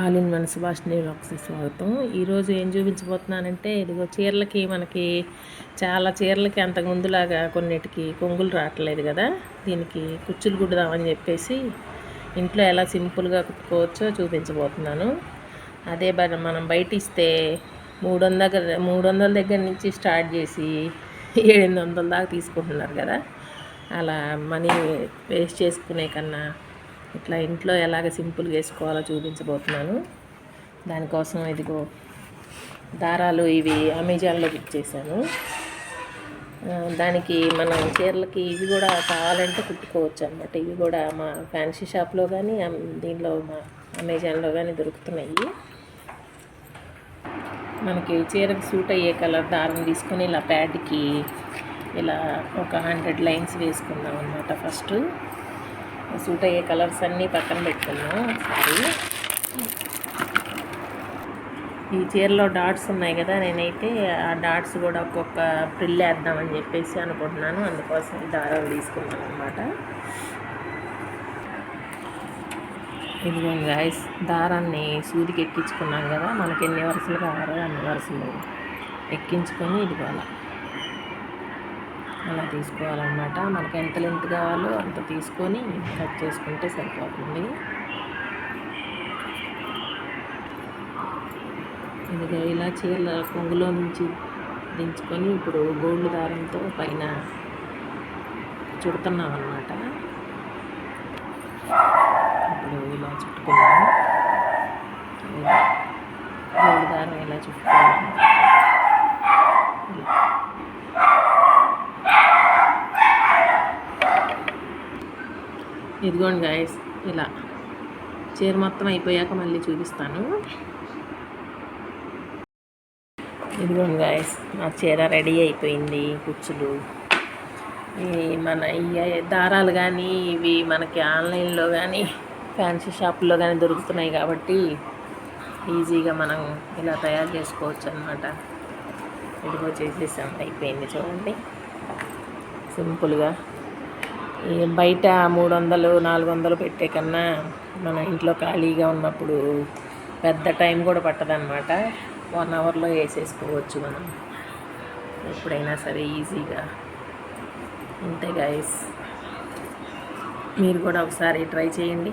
All in one Subhashini ఒకసారి స్వాగతం ఈరోజు ఏం చూపించబోతున్నానంటే ఇదిగో చీరలకి మనకి చాలా చీరలకి అంతకు ముందులాగా కొన్నిటికి కొంగులు రావట్లేదు కదా. దీనికి కుచ్చులు కుడదామని చెప్పేసి ఇంట్లో ఎలా సింపుల్గా కుట్టుకోవచ్చో చూపించబోతున్నాను. అదే మనం బయట ఇస్తే మూడు వందల దగ్గర మూడు వందల దగ్గర నుంచి స్టార్ట్ చేసి ఏడు వందల దాకా తీసుకుంటున్నారు కదా. అలా మనీ వేస్ట్ చేసుకునే కన్నా ఇట్లా ఇంట్లో ఎలాగ సింపుల్గా వేసుకోవాలో చూపించబోతున్నాను. దానికోసం ఇదిగో దారాలు ఇవి అమెజాన్లో బుక్ చేశాను. దానికి మనం చీరలకి ఇవి కూడా కావాలంటే కుట్టుకోవచ్చు అనమాట ఇవి కూడా మా ఫ్యాన్సీ షాప్లో కానీ దీనిలో మా అమెజాన్లో కానీ దొరుకుతున్నాయి. మనకి చీరకు సూట్ అయ్యే కలర్ దారం తీసుకొని ఇలా ప్యాడ్కి ఇలా ఒక హండ్రెడ్ లైన్స్ వేసుకుందాం అనమాట ఫస్ట్. సూట్ అయ్యే కలర్స్ అన్నీ పక్కన పెట్టుకున్నాం ఒకసారి. ఈ చీరలో డాట్స్ ఉన్నాయి కదా నేనైతే ఆ డాట్స్ కూడా ఒక్కొక్క ప్రిల్ వేద్దామని చెప్పేసి అనుకుంటున్నాను. అందుకోసం ఈ దారాలు తీసుకున్నాను అనమాట ఇదిగోండి గాయస్ దారాన్ని సూదికి ఎక్కించుకున్నాం కదా మనకి ఎన్ని వరుసలు కావాలో అన్ని వరుసలు ఎక్కించుకొని ఇదిగోలా అలా తీసుకోవాలన్నమాట. మనకి ఎంత లెంత్ కావాలో అంత తీసుకొని కట్ చేసుకుంటే సరిపోతుంది. ఇదిగా ఇలా చీరల కొంగులో నుంచి దించుకొని ఇప్పుడు గోల్డ్ దారంతో పైన చుడుతున్నాం అన్నమాట ఇప్పుడు ఇలా చుట్టుకున్నాము. గోల్డ్ దారం ఇలా చుట్టుకున్నాము ఇదిగోండి గాయస్ ఇలా. చీర మొత్తం అయిపోయాక మళ్ళీ చూపిస్తాను. ఇదిగోండి గాయస్ నా చీర రెడీ అయిపోయింది కుచ్చులు. ఈ మన ఈ దారాలు కానీ ఇవి మనకి ఆన్లైన్లో కానీ ఫ్యాన్సీ షాపుల్లో కానీ దొరుకుతున్నాయి కాబట్టి ఈజీగా మనం ఇలా తయారు చేసుకోవచ్చు అనమాట ఇదిగో చేసేసాం అయిపోయింది చూడండి. సింపుల్గా బయట మూడు వందలు నాలుగు వందలు పెట్టే కన్నా మన ఇంట్లో ఖాళీగా ఉన్నప్పుడు పెద్ద టైం కూడా పట్టదనమాట వన్ అవర్లో వేసేసుకోవచ్చు మనం. ఎప్పుడైనా సరే ఈజీగా. అంతే గాయస్ మీరు కూడా ఒకసారి ట్రై చేయండి.